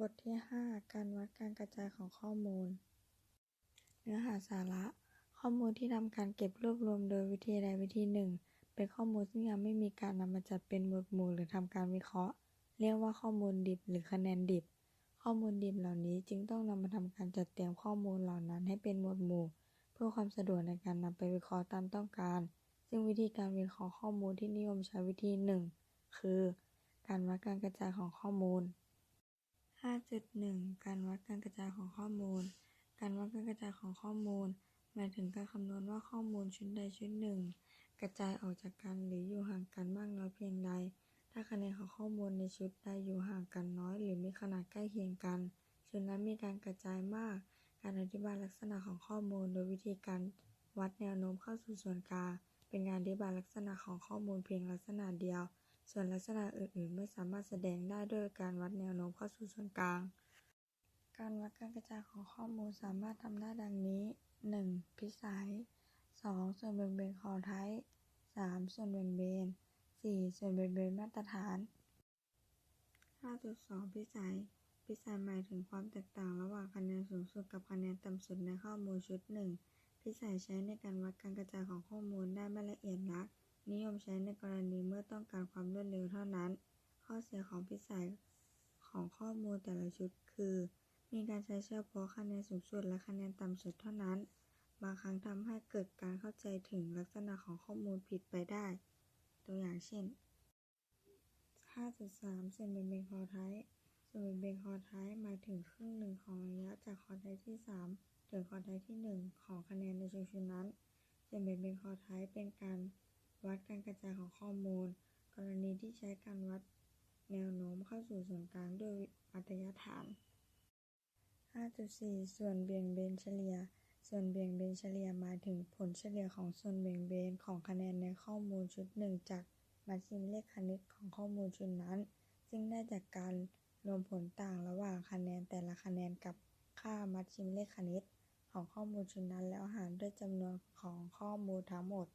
บทที่ 5 การวัดการกระจายของข้อมูล เนื้อหาสาระ ข้อมูลที่ทำการเก็บรวบรวมโดยวิธีใดวิธีหนึ่ง เป็นข้อมูลซึ่งยังไม่มีการนำมาจัดเป็นหมวดหมู่หรือทำการวิเคราะห์ เรียกว่าข้อมูลดิบหรือคะแนนดิบ ข้อมูลดิบเหล่านี้จึงต้องนำมาทำการจัดเตรียมข้อมูลเหล่านั้นให้เป็นหมวดหมู่ เพื่อความสะดวกในการนำไปวิเคราะห์ตามต้องการ ซึ่งวิธีการวิเคราะห์ข้อมูลที่นิยมใช้วิธีหนึ่งคือ การวัดการกระจายของข้อมูล 5.1 การวัดการกระจายของข้อมูล การวัดการกระจายของข้อมูล หมายถึงการคำนวณว่าข้อมูลชุดใดชุดหนึ่ง กระจายออกจากกันหรืออยู่ห่างกันมากน้อยเพียงใด ถ้าคะแนนของข้อมูลในชุดใดอยู่ห่างกันน้อย หรือมีขนาดใกล้เคียงกันชุดนั้นมีการกระจายมาก การอธิบายลักษณะของข้อมูล โดยวิธีการวัดแนวโน้มเข้าสู่ส่วนกลางเป็นการอธิบายลักษณะของข้อมูลเพียงลักษณะเดียว ส่วนลักษณะอื่น ๆ ไม่สามารถแสดงได้ด้วยการวัดแนวโน้มเข้าสู่ส่วนกลาง การวัดการกระจายของข้อมูลสามารถทำได้ดังนี้ 1. พิสัย 2. ส่วนเบี่ยงเบนคอไทป์ 3. ส่วนเบี่ยงเบน 4. ส่วนเบี่ยงเบนมาตรฐาน 5.2 พิสัย พิสัยหมายถึงความแตกต่างระหว่างคะแนนสูงสุดกับคะแนนต่ำสุดในข้อมูลชุดหนึ่งพิสัยใช้ในการวัดการกระจายของข้อมูลได้ไม่ละเอียดนัก นิยมใช้ในกรณีเมื่อต้องการความรวดเร็วเท่านั้น ข้อเสียของพิสัยของข้อมูลแต่ละชุดคือ มีการใช้เฉพาะคะแนนสูงสุดและคะแนนต่ำสุดเท่านั้น บางครั้งทำให้เกิดการเข้าใจถึงลักษณะของข้อมูลผิดไปได้ ตัวอย่างเช่น 5.3ส่วนเบี่ยงเบนคอไทป์ส่วนเบี่ยงเบนคอไทป์หมายถึงครึ่งหนึ่งของระยะจากคอไทป์ที่ 3 ถึงคอไทป์ที่ 1 ของคะแนนในชุดชุดนั้น ส่วนเบี่ยงเบนคอไทป์เป็นการ วัดการกระจายของข้อมูล กรณีที่ใช้การวัดแนวโน้มเข้าสู่ส่วนกลางด้วยมัธยฐาน 5.4 ส่วนเบี่ยงเบนเฉลี่ย ส่วนเบี่ยงเบนเฉลี่ยหมายถึงผลเฉลี่ยของส่วนเบี่ยงเบนของคะแนนในข้อมูลชุดหนึ่งจากมัชชิมเลขคณิตของข้อมูลชุดนั้น ซึ่งได้จากการรวมผลต่างระหว่างคะแนนแต่ละคะแนนกับค่ามัชชิมเลขคณิต ของข้อมูลชุดนั้นแล้วหารด้วยจำนวนของข้อมูลทั้งหมด